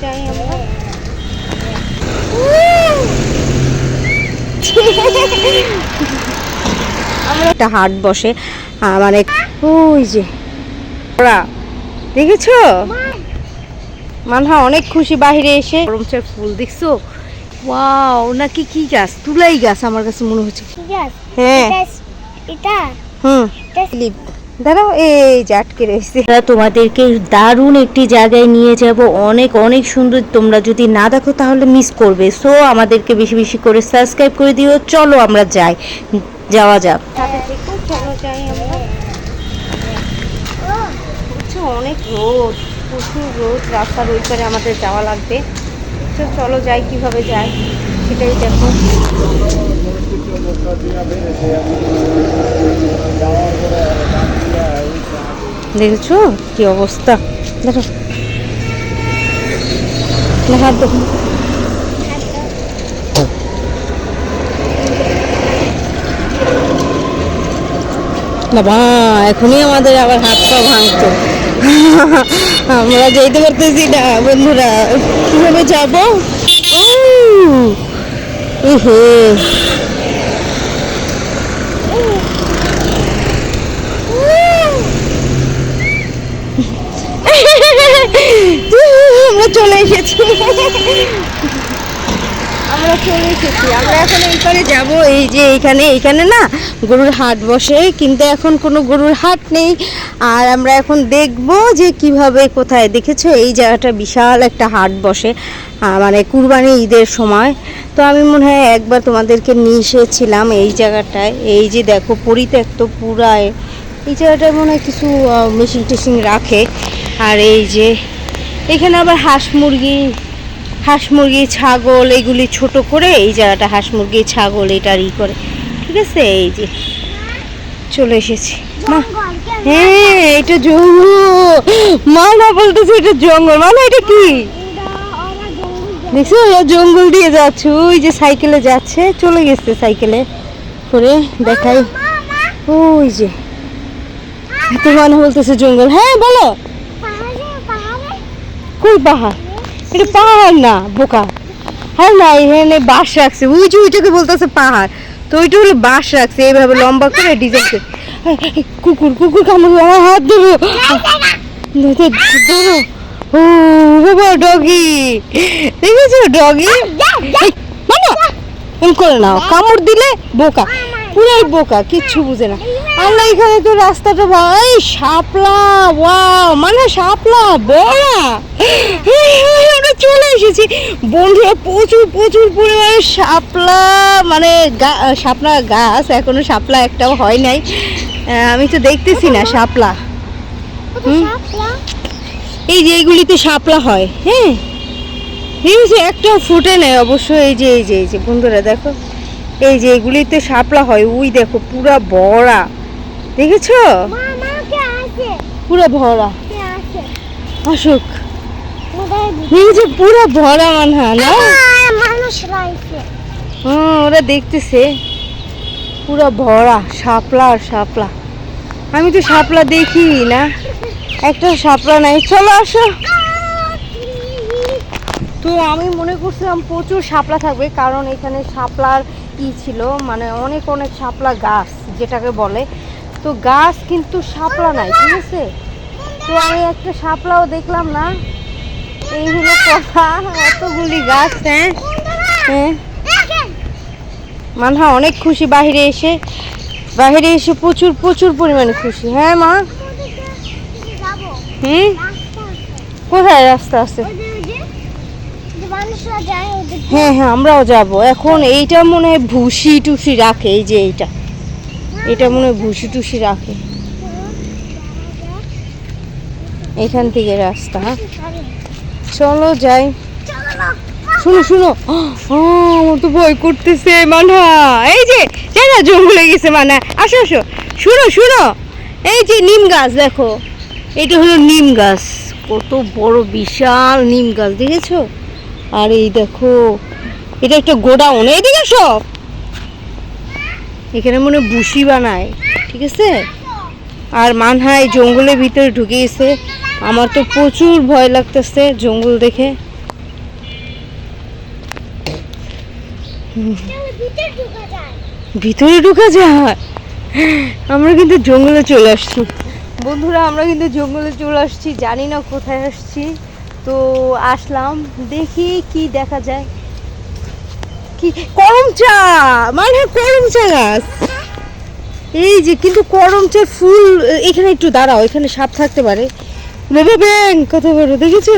যাই আমরা। আমরা একটা হাট বসে মানে ওই যে ওরা দেখেছ? মানহা অনেক খুশি বাইরে এসে। গরমচার ফুল দেখছ? ওয়াও নাকি কি গাছ? তুলাই গাছ আমার কাছে মনে হচ্ছে। হ্যাঁ। এটা হুম। দাঁড়াও এই যে আটকে রয়েছে। তোমাদেরকে দারুণ একটি জায়গায় নিয়ে যাব। অনেক অনেক সুন্দর। তোমরা যদি না দেখো তাহলে মিস করবে। সো আমাদেরকে বেশি বেশি করে সাবস্ক্রাইব করে দিও। চলো আমরা যাই। যাওয়া যাক। চলো যাই আমরা অনেক রোদ। প্রচুর রোদ। রাস্তার ওই পারে আমাদের যাওয়া লাগবে। তো চলো যাই কীভাবে যাই সেটাই দেখো। দেখেছ? কি অবস্থা? দেখো। হাত বাবা, এখনই আমাদের আবার হাত পা ভাঙতো। আমরা যেতে পারতেছি না, বন্ধুরা। কীভাবে যাব? হে আমরা চলে এসেছি। আমরা চলে এসেছি। আমরা এখন এই পারে যাব। এই যে এইখানে এইখানে না গরুর হাট বসে, কিন্তু এখন কোনো গরুর হাট নেই। আর আমরা এখন দেখব যে কীভাবে, কোথায়। দেখেছ? এই জায়গাটা বিশাল একটা হাট বসে মানে কুরবানি ঈদের সময়। তো আমি মনে হয় একবার তোমাদেরকে নিয়ে এসেছিলাম এই জায়গাটায়। এই যে দেখো, পরিত্যক্ত পুরায়। এই জায়গাটায় মনে হয় কিছু মেশিন টেশিন রাখে। আর এই যে এখানে আবার হাঁস মুরগি হাঁস মুরগি, ছাগল, এগুলি ছোট করে এই জায়গাটা হাঁস মুরগি, ছাগল এটার ই করে। ঠিক আছে? এই যে চলে এসেছি। মা হ্যাঁ এটা জঙ্গল। মা না বলতেছে এটা জঙ্গল। মানে এটা কি? দেখছ জঙ্গল দিয়ে যাচ্ছে। ওই যে সাইকেলে যাচ্ছে, চলে গেছে সাইকেলে করে দেখাই। ওই যে, এত মানে বলতেছে জঙ্গল। হ্যাঁ বলো। কই পাহাড়? এটা পাহাড় না, বোকা। হ্যাঁ না, এখানে বাঁশ রাখছে। ওই যে ওইটাকে বলতেছে পাহাড়। তো ওইটা হলো বাঁশ রাখছে, এইভাবে লম্বা করে ডিজাইন করে। কুকুর কুকুর কামড় আমার হাত দেবো ধরো। ও বাবা, ডগি। দেখেছ, ডগি? মানে। এম, করে নাও। কামড় দিলে বোকা। পুরাই বোকা, কিচ্ছু বুঝে না। আমরা এখানে তো রাস্তাটা ভাই শাপলা, ওয়াও মানে শাপলা, বড়া। আমরা চলে এসেছি। বন্ধুরা, প্রচুর প্রচুর পরিমাণে শাপলা মানে শাপলা গাছ, এখনও শাপলা একটাও হয় নাই। আমি তো দেখতেছি না শাপলা। এই যে এইগুলিতে শাপলা হয় হ্যাঁ? এই যে একটাও ফুটে নেই অবশ্য, এই যে এই যে এই যে, বন্ধুরা দেখো। এই যে এগুলিতে শাপলা হয় ওই দেখো পুরা ভরা। দেখেছ? পুরা ভরা। অশোক এই যে পুরা ভরা মানহা না? হ্যাঁ ওরা দেখতেছে। পুরা ভরা শাপলা আর শাপলা। আমি তো শাপলা দেখি না। একটা শাপলা নাই। চলো আসো। তো আমি মনে করছিলাম প্রচুর শাপলা থাকবে কারণ এখানে শাপলার ই ছিল? মানে অনেক অনেক শাপলা গাছ যেটাকে বলে। তো গাছ কিন্তু শাপলা নাই, ঠিক আছে? তো আমি একটা শাপলাও দেখলাম না। এই হলো কথা, এতগুলি গাছ হ্যাঁ? হ্যাঁ? মানহা অনেক খুশি বাইরে এসে। বাইরে এসে প্রচুর প্রচুর পরিমাণে খুশি হ্যাঁ মা? হুম? কোথায় রাস্তা আছে? মানুষরা যায় হ্যাঁ হ্যাঁ আমরাও যাব। এখন এইটা মনে হয় ভুসি টুসি রাখে, এই যে এইটা। এটা মনে হয় ভুসি টুসি রাখে। এখান থেকে রাস্তা হ্যাঁ। চলো যাই। শুনো শুনো। আমার তো ভয় করতেছে মানা এই যে, যাই না জঙ্গলে গেছে মানা আসো আসো। শুনো শুনো। এই যে নিম গাছ, দেখো। এটা হলো নিম গাছ। কত বড়, বিশাল নিম গাছ, দেখেছ? আর এই দেখো, এটা একটা গোডাউন। এইদিকে সব এখানে মনে বুসি বানায়, ঠিক আছে? আর মানহায় জঙ্গলের ভিতরে ঢুকে গেছে। আমার তো প্রচুর ভয় লাগতেছে জঙ্গল দেখে। ভিতরে ঢুকা যায়। আমরা কিন্তু জঙ্গলে চলে আসছি। বন্ধুরা, আমরা কিন্তু জঙ্গলে চলে আসছি। জানি না কোথায় আসছি। তো আসলাম দেখি কি দেখা যায়। কি করম চা! মানে করম চা গাছ। এই যে কিন্তু করম চা ফুল এখানে একটু দাঁড়াও এখানে সাপ থাকতে পারে। নেবে ব্যাং কত বড় দেখেছ?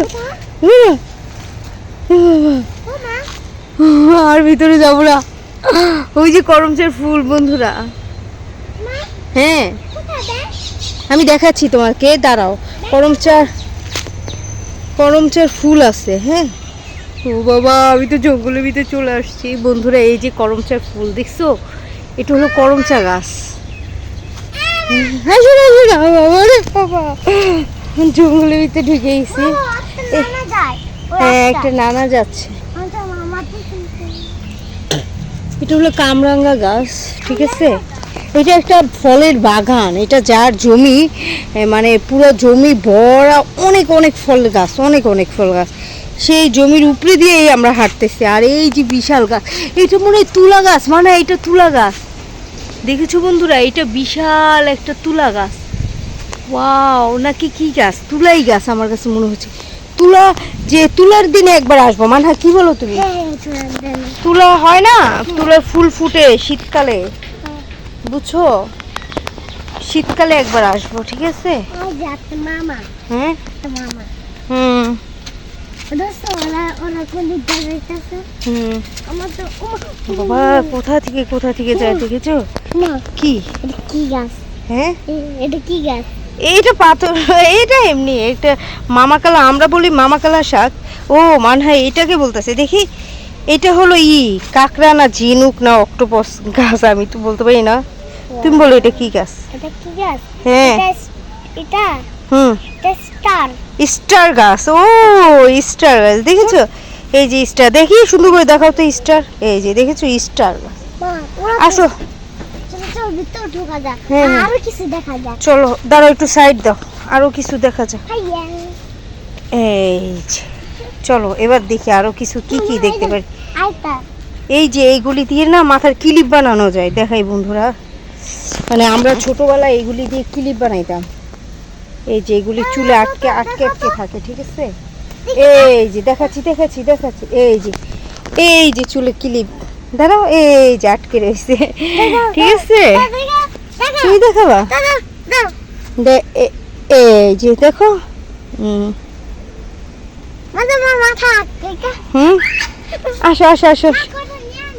আর ভিতরে যাব না। ওই যে করমচার ফুল বন্ধুরা। হ্যাঁ। আমি দেখাচ্ছি তোমাকে দাঁড়াও। করমচার করমচার ফুল আছে হ্যাঁ? ও বাবা আমি তো জঙ্গলের ভিতরে চলে আসছি। বন্ধুরা এই যে করমচার ফুল দেখছ? এটা হলো করমচা গাছ। হ্যাঁ শোনা শোনা বাবা রে বাবা। জঙ্গলের ভিতরে ঢুকে গেছি। হ্যাঁ একটা। নানা যাচ্ছে। আচ্ছা এটা হলো কামরাঙ্গা গাছ ঠিক আছে? এটা একটা ফলের বাগান এটা যার জমি মানে পুরো জমি ভরা অনেক অনেক ফল গাছ অনেক অনেক ফল গাছ। সেই জমির উপরে দিয়েই আমরা হাঁটতেছি। আর এই যে বিশাল গাছ এটা মনে হয় তুলা গাছ মানে এটা তুলা গাছ। দেখেছ বন্ধুরা এটা বিশাল একটা তুলা গাছ। ওয়াও নাকি কি গাছ? তুলাই গাছ আমার কাছে মনে হচ্ছে। তুলা যে তুলার দিনে একবার আসব মানে কি বলো তুমি? হ্যাঁ দেন। তুলা হয় না? তুলার ফুল ফুটে শীতকালে। বুঝছ? শীতকালে একবার আসব ঠিক আছে? মামা। হ্যাঁ মামা। হুম। বাবা কোথা থেকে কোথা থেকে যায় দেখেছ? কি? কি গাছ? হ্যাঁ? এটা কি গাছ? এইটা পাথর এটা এমনি এটা মামাকালা আমরা বলি মামাকালা শাক। ও মনে হয় এটাকে বলতেছে। দেখি এটা হলো ই কাকড়া না ঝিনুক না অক্টোপাস গাছ আমি তো বলতে পারি না। তুমি বলো এটা কি গাছ এটা কি গাছ হ্যাঁ। এটা হুম। এটা স্টার স্টার গাছ ও স্টার গাছ দেখেছ? এই যে স্টার দেখি সুন্দর করে দেখাও তো স্টার এই যে দেখেছ স্টার গাছ আসো। চলো হ্যাঁ, হ্যাঁ। আরও কিছু দেখা যাক। চলো দাঁড়াও একটু সাইড দাও আরও কিছু দেখা যাক। এই যে চলো এবার দেখি আরও কিছু কি কি দেখতে পারি। এই যে এইগুলি দিয়ে না মাথার ক্লিপ বানানো যায়। দেখাই বন্ধুরা। মানে আমরা ছোটবেলায় এইগুলি দিয়ে ক্লিপ বানাইতাম। এই যে এগুলি চুলে আটকে আটকে আটকে থাকে ঠিক আছে? এই যে দেখাচ্ছি দেখাচ্ছি দেখাচ্ছি। এই যে এই যে চুলে ক্লিপ। দাঁড়াও এই যে আটকে রয়েছে। ঠিক আছে? তুমি দেখাবা? এই যে দেখা। হুম। আসো আসো আসো।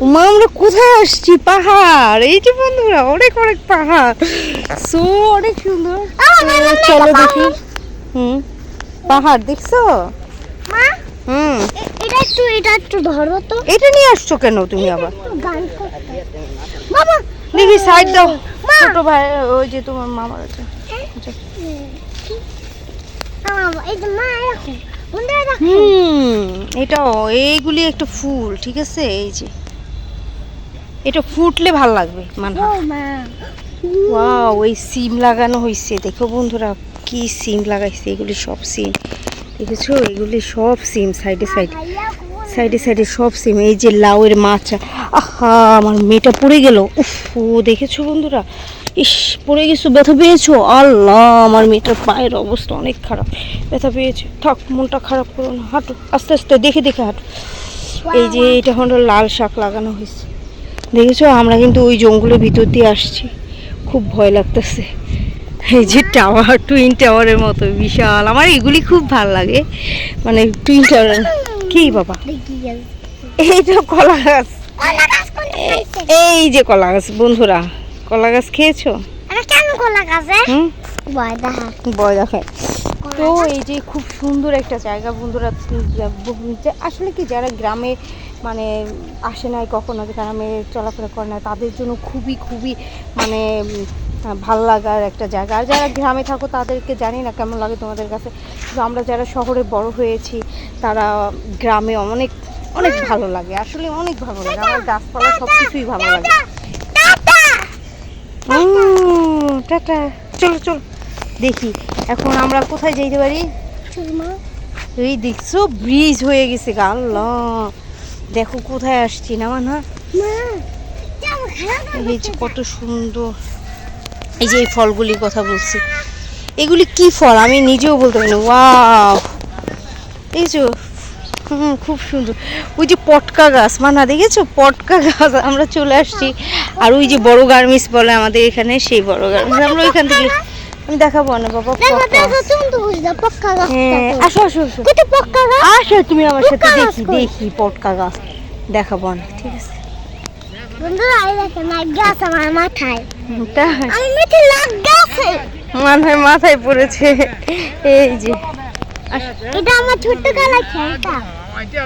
মা আমরা কোথায় আসছি? পাহাড়। এই যে বন্ধুরা অনেক অনেক পাহাড়। সো অনেক সুন্দর। চলো দেখি। হুম পাহাড় দেখছ? হুম। এটা একটু এটা একটু ধরো তো। এটা নিয়ে আসছো কেন তুমি আবার? বাবা দেখি সাইড দাও। ছোট ভাই ওই যে তোমার মামার আছে। আম, এই যে। মা এরকম বন্ধুরা দেখো। হুম এটাও এইগুলি একটা ফুল ঠিক আছে? এই যে। এটা ফুটলে ভালো লাগবে মানে ও ওয়াও ওই সিম লাগানো হয়েছে দেখো বন্ধুরা কি সিম লাগাইছে এগুলি সব সিম। দেখেছ? এগুলি সব সিম সাইডে সাইডে। সাইডে সাইডে সব সিম। এই যে লাউয়ের মাছ আহা আমার মেয়েটা পড়ে গেল। উফ দেখেছ বন্ধুরা? ইস পড়ে গেছো ব্যথা পেয়েছ? আল্লাহ আমার মেয়েটার পায়ের অবস্থা অনেক খারাপ। ব্যথা পেয়েছে। থাক মনটা খারাপ করো না। হাঁটো আস্তে আস্তে দেখে দেখে হাঁটো। এই যে এটা হলো লাল শাক লাগানো হয়েছে দেখেছ? আমরা কিন্তু ওই জঙ্গলের ভিতর দিয়ে আসছি। খুব ভয় লাগতেছে। এই যে টাওয়ার টুইন টাওয়ারের মতো বিশাল। আমার এগুলি খুব ভালো লাগে। মানে টুইন টাওয়ার কি বাবা? এই তো কলা গাছ। এই যে কলা গাছ বন্ধুরা। কলা গাছ খেয়েছো? বয় দেখায়। তো এই যে খুব সুন্দর একটা জায়গা বন্ধুরা আসলে কি যারা গ্রামে মানে আসে নাই কখনো গ্রামে চলাফেরা করে না তাদের জন্য খুবই খুবই মানে ভালো লাগার একটা জায়গা। আর যারা গ্রামে থাকো তাদেরকে জানি না কেমন লাগে তোমাদের কাছে। কিন্তু আমরা যারা শহরে বড় হয়েছি তারা গ্রামে অনেক অনেক ভালো লাগে। আসলে অনেক ভালো লাগে। আমার গাছপালা সব কিছুই ভালো লাগে। টাটা। চলো চলো। দেখি এখন আমরা কোথায় যেতে পারি? এই দেখছ ব্রিজ হয়ে গেছে গা আল্লাহ। দেখো কোথায় আসছি না মানা? এই যে কত সুন্দর। এই যে এই ফলগুলির কথা বলছি। এগুলি কি ফল? আমি নিজেও বলতে পারি না। ওয়াও। এই যে হুম খুব সুন্দর। ওই যে পটকা গাছ মানা দেখেছ? পটকা গাছ আমরা চলে আসছি। আর ওই যে বড় গার্মিস বলে আমাদের এখানে সেই বড় গার্মিস আমরা ওইখান থেকে আমি দেখাবো না বাবা দেখো দেখো তুমি তো পক্কা গাছ হ্যাঁ আসো আসো আসো। কত পক্কা গাছ? আসো তুমি আমার সাথে দেখি দেখি পটকা গাছ। দেখাবো না ঠিক আছে। বন্ধুরা নাক গাছ আমার মাথায়। তাই? আমি মেথি নাক গাছে। মাথায় মাথায় পড়েছে। এই যে। এটা আমার ছোট্ট কালা খেলটা। এটা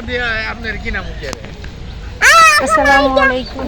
আপনার কি নাম আসসালামু আলাইকুম।